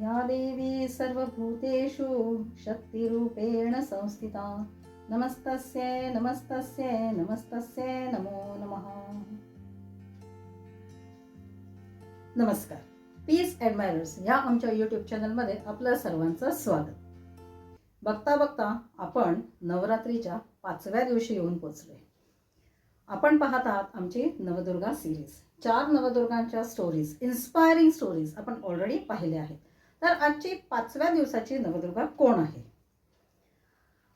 या देवी सर्वभूतेषु शक्तिरूपेण संस्थिता। नमस्तस्यै नमस्तस्यै नमस्तस्यै नमो नमः। नमस्कार। पीस ॲडमायरर्स या आमच्या यूट्यूब चॅनलमध्ये आपलं सर्वांचं स्वागत. बघता बघता आपण नवरात्रीच्या पाचव्या दिवशी येऊन पोचलोय. आपण पाहत आहात आमची नवदुर्गा सिरीज चार नवदुर्गांच्या स्टोरीज इन्स्पायरिंग स्टोरीज आपण ऑलरेडी पाहिल्या आहेत. तर आजची पाचव्या दिवसाची नवदुर्गा कोण आहे?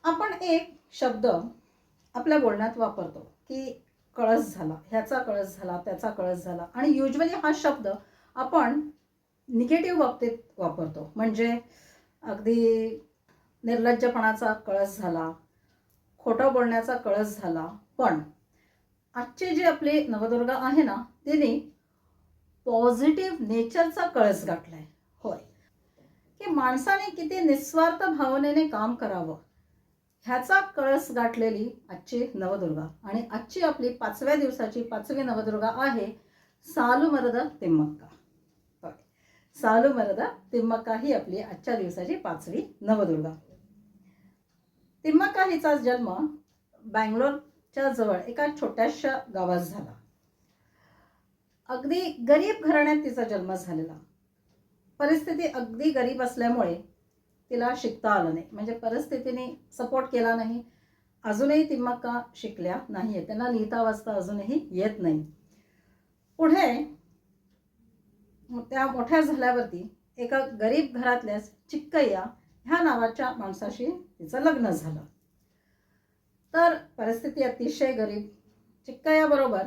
आपण एक शब्द आपल्या बोलण्यात वापरतो की कळस झाला ह्याचा कळस झाला त्याचा कळस झाला. आणि युजली हा शब्द आपण निगेटिव्ह बाबतीत वापरतो. म्हणजे अगदी निर्लज्जपणाचा कळस झाला खोटं बोलण्याचा कळस झाला. पण आजची जी आपली नवदुर्गा आहे ना तिने पॉझिटिव्ह नेचरचा कळस गाठलाय. आहे की माणसाने किती निस्वार्थ भावनेने काम करावं. ह्याचा कळस गाठलेली आजची नवदुर्गा. आणि आजची आपली पाचव्या दिवसाची पाचवी नवदुर्गा आहे सालुमरद तिम्मक्का. सालुमरद तिम्मक्का ही आपली आजच्या दिवसाची पाचवी नवदुर्गा. तिम्मक्का हिचा जन्म बँगलोरच्या जवळ एका छोट्याशा गावात झाला. अगदी गरीब घराण्यात तिचा जन्म झालेला. परिस्थिती अगदी गरीब असल्यामुळे तिला शिकता आलं नाही. म्हणजे परिस्थितीने सपोर्ट केला नाही. अजूनही तिम्मक्का शिकल्या नाही आहे त्यांना लिहिता वाचता अजूनही येत नाही. पुढे त्या मोठ्या झाल्यावरती एका गरीब घरातल्याच चिक्कय्या ह्या नावाच्या माणसाशी तिचं लग्न झालं. तर परिस्थिती अतिशय गरीब चिक्कय्याबरोबर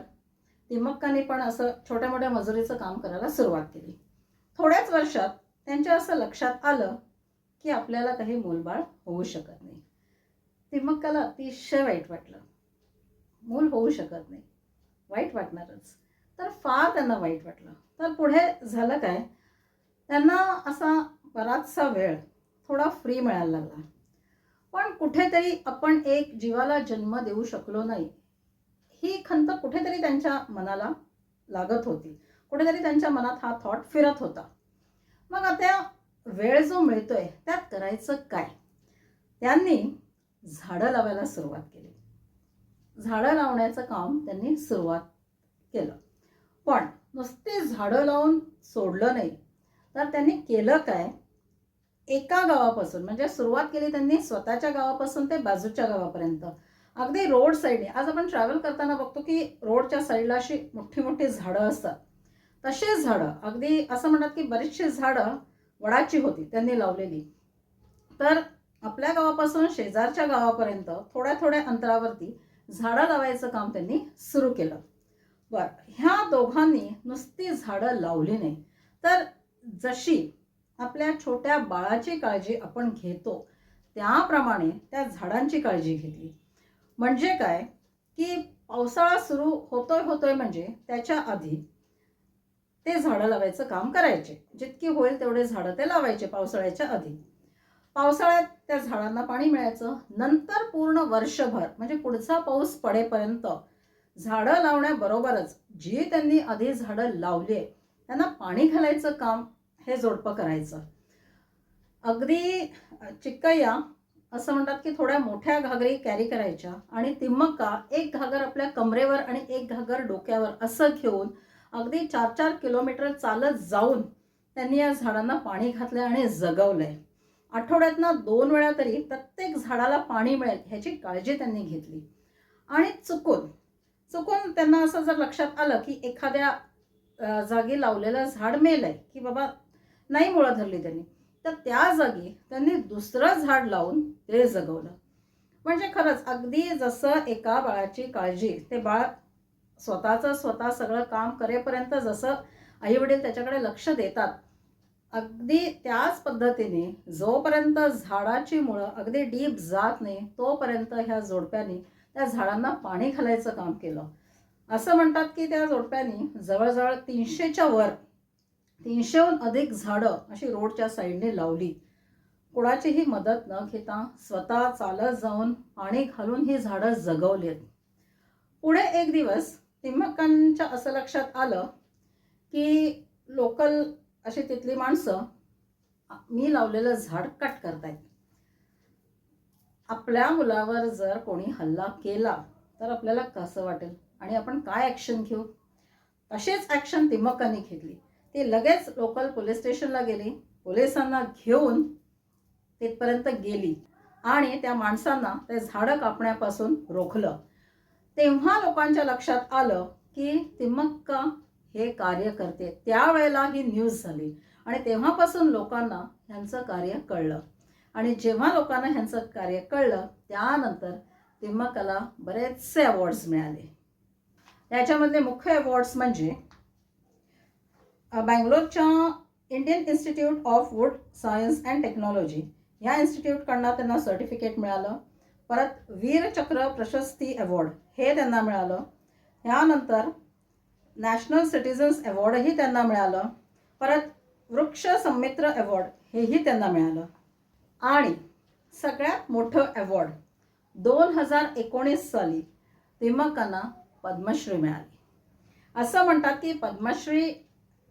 तिम्मक्काने पण असं छोट्या मोठ्या मजुरीचं काम करायला सुरुवात केली. थोड्याच वर्षात त्यांच्या असं लक्षात आलं की आपल्याला काही मूलबाळ होऊ शकत नाही. ते मग त्याला अतिशय वाईट वाटलं. मूल होऊ शकत नाही. वाईट वाटणारच. तर फार त्यांना वाईट वाटलं. तर पुढे झालं काय? त्यांना असा बराचसा वेळ थोडा फ्री मिळायला लागला. पण कुठेतरी आपण एक जीवाला जन्म देऊ शकलो नाही. ही खंत कुठेतरी त्यांच्या मनाला लागत होती. कुठेतरी त्यांच्या मनात हा थॉट फिरत होता. मग आता वेळ जो मिळतोय त्यात करायचं काय? त्यांनी झाडं लावायला सुरुवात केली. झाडं लावण्याचं काम त्यांनी सुरुवात केलं. पण नुसते झाडं लावून सोडलं नाही तर त्यांनी केलं काय? एका गावापासून म्हणजे सुरुवात केली त्यांनी स्वतःच्या गावापासून ते बाजूच्या गावापर्यंत. अगदी रोड साईडने आज आपण ट्रॅव्हल करताना बघतो की रोडच्या साईडला अशी मोठी मोठी झाडं असतात. तसेच झाडं अगदी असं म्हणतात की बरीचशी झाडं वडाची होती त्यांनी लावलेली. तर आपल्या गावापासून शेजारच्या गावापर्यंत थोड्या थोड्या अंतरावरती झाडं लावायचं काम त्यांनी सुरू केलं. बर ह्या दोघांनी नुसती झाडं लावली नाही. तर जशी आपल्या छोट्या बाळाची काळजी आपण घेतो त्याप्रमाणे त्या झाडांची काळजी घेतली. म्हणजे काय? की पावसाळा सुरू होतोय होतोय म्हणजे त्याच्या आधी ते झाडं लावायचं काम करायचे. जितकी होईल तेवढे झाडं ते लावायचे पावसाळ्याच्या आधी. पावसाळ्यात त्या झाडांना पाणी मिळायचं. नंतर पूर्ण वर्षभर म्हणजे पुढचा पाऊस पडेपर्यंत झाडं लावण्याबरोबरच जी त्यांनी आधी झाडं लावली त्यांना पाणी घालायचं काम हे जोडपं करायचं. अगदी चिक्कया असं म्हणतात की थोड्या मोठ्या घागरी कॅरी करायच्या आणि तिम्मक्का एक घागर आपल्या कमरेवर आणि एक घागर डोक्यावर असं घेऊन अगदी चार चार किलोमीटर चालत जाऊन त्यांनी या झाडांना पाणी घातलंय आणि जगवलंय. आठवड्यातनं दोन वेळा तरी प्रत्येक झाडाला पाणी मिळेल ह्याची काळजी त्यांनी घेतली. आणि चुकून चुकून त्यांना असं जर लक्षात आलं की एखाद्या जागी लावलेलं झाड मेलंय की बाबा नाही मुळं धरली त्यांनी तर त्या जागी त्यांनी दुसरं झाड लावून ते जगवलं. म्हणजे खरंच अगदी जसं एका बाळाची काळजी ते बाळ स्वतःचं स्वतः सगळं काम करेपर्यंत जसं आईवडील त्याच्याकडे लक्ष देतात अगदी त्याच पद्धतीने जोपर्यंत झाडाची मुळं अगदी डीप जात नाही तोपर्यंत ह्या जोडप्याने त्या झाडांना पाणी घालायचं काम केलं. असं म्हणतात की त्या जोडप्याने जवळजवळ तीनशेच्या वर तीनशेहून अधिक झाडं अशी रोडच्या साईडने लावली. कोणाचीही मदत न घेता स्वतः चालत जाऊन पाणी घालून ही झाडं जगवलीत. पुढे एक दिवस तिमकांच्या असं लक्षात आलं की लोकल अशी तिथली माणसं मी लावलेलं झाड कट करतायत. आपल्या मुलावर जर कोणी हल्ला केला तर आपल्याला कसं वाटेल? आणि आपण काय ॲक्शन घेऊ? तसेच ॲक्शन तिमकांनी घेतली. ती लगेच लोकल पोलीस स्टेशनला गेली. पोलिसांना घेऊन तिथपर्यंत गेली. आणि त्या माणसांना ते झाडं कापण्यापासून रोखलं. तेव्हा लोकांच्या लक्षात आलं की तिमक्का हे कार्य करते. त्यावेळेला ही न्यूज झाली. आणि तेव्हापासून लोकांना ह्यांचं कार्य कळलं. आणि जेव्हा लोकांना ह्यांचं कार्य कळलं त्यानंतर तिम्मकाला बरेचसे अवॉर्ड्स मिळाले. याच्यामधले मुख्य अवॉर्ड्स म्हणजे बँगलोरच्या Indian institute of wood science and technology ह्या इन्स्टिट्यूटकडनं त्यांना सर्टिफिकेट मिळालं. परत वीरचक्र प्रशस्ती अवॉर्ड हे त्यांना मिळालं. ह्यानंतर नॅशनल सिटिझन्स अवॉर्डही त्यांना मिळालं. परत वृक्ष संमित्र अवॉर्ड हेही त्यांना मिळालं. आणि सगळ्यात मोठं अवॉर्ड दोन हजार एकोणीस साली दिमकांना पद्मश्री मिळाली. असं म्हणतात की पद्मश्री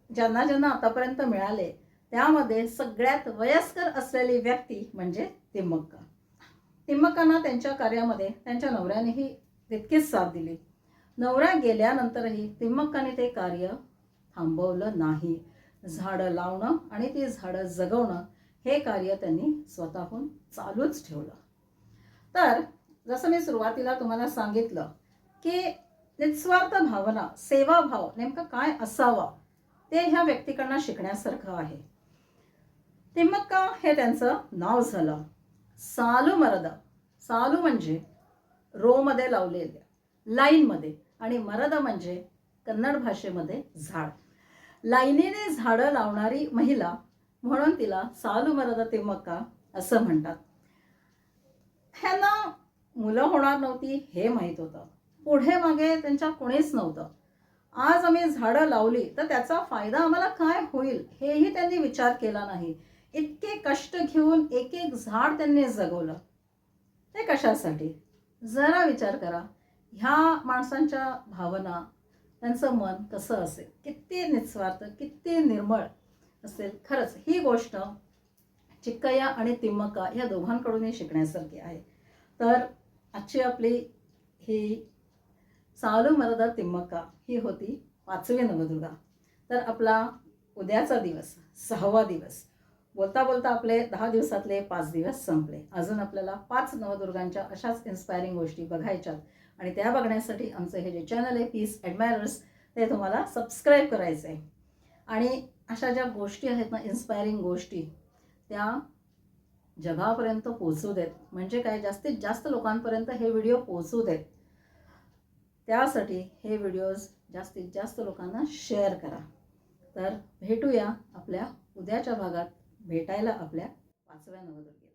ज्यांना ज्यांना आतापर्यंत मिळाले त्यामध्ये सगळ्यात वयस्कर असलेली व्यक्ती म्हणजे तिम्मक्का तिम्मक्कांना त्यांच्या कार्यामध्ये त्यांच्या नवऱ्यानेही तितकीच साथ दिली. नवऱ्या गेल्यानंतरही तिम्मक्काने ते कार्य थांबवलं नाही. झाडं लावणं आणि ती झाडं जगवणं हे कार्य त्यांनी स्वतःहून चालूच ठेवलं. तर जसं मी सुरुवातीला तुम्हाला सांगितलं की निस्वार्थ भावना सेवाभाव नेमका काय असावा ते ह्या व्यक्तीकडनं शिकण्यासारखं आहे. तिम्मक्का हे त्यांचं नाव झालं. सालू मरद. सालू म्हणजे रोमध्ये लावलेल्या लाईनमध्ये आणि मरद म्हणजे कन्नड भाषेमध्ये झाड. लाईनीने झाडं लावणारी महिला म्हणून तिला सालू मरद तिम्मक्का असं म्हणतात. ह्यांना मुलं होणार नव्हती हे माहीत होतं. पुढे मागे त्यांच्या कोणीच नव्हतं. आज आम्ही झाडं लावली तर त्याचा फायदा आम्हाला काय होईल हेही त्यांनी विचार केला नाही. इतके कष्ट घेऊन एक एक झाड त्यांनी जगवलं. ते कशासाठी? जरा विचार करा. ह्या माणसांच्या भावना त्यांचं मन कसं असेल? किती निस्वार्थ किती निर्मळ असेल? खरंच ही गोष्ट चिक्कय्या आणि तिम्मका या दोघांकडूनही शिकण्यासारखी आहे. तर आजची आपली ही सालू मरदा तिम्मका ही होती पाचवी नवदुर्गा. तर आपला उद्याचा दिवस सहावा दिवस बोलता बोलता आपले दहा दिवसातले पाच दिवस संपले. अजून आपल्याला पाच नवदुर्गांच्या अशाच इन्स्पायरिंग गोष्टी बघायच्यात. आणि त्या बघण्यासाठी आमचं हे जे चॅनल आहे पीस ॲडमायरर्स ते तुम्हाला सबस्क्राईब करायचं आहे आणि अशा ज्या गोष्टी आहेत ना इन्स्पायरिंग गोष्टी त्या जगापर्यंत पोचू देत. म्हणजे काय? जास्तीत जास्त लोकांपर्यंत हे व्हिडिओ पोचू देत. त्यासाठी हे व्हिडिओज जास्तीत जास्त लोकांना शेअर करा. तर भेटूया आपल्या उद्याच्या भागात. भेटायला आपल्या पाचव्या नवदुर्गेत.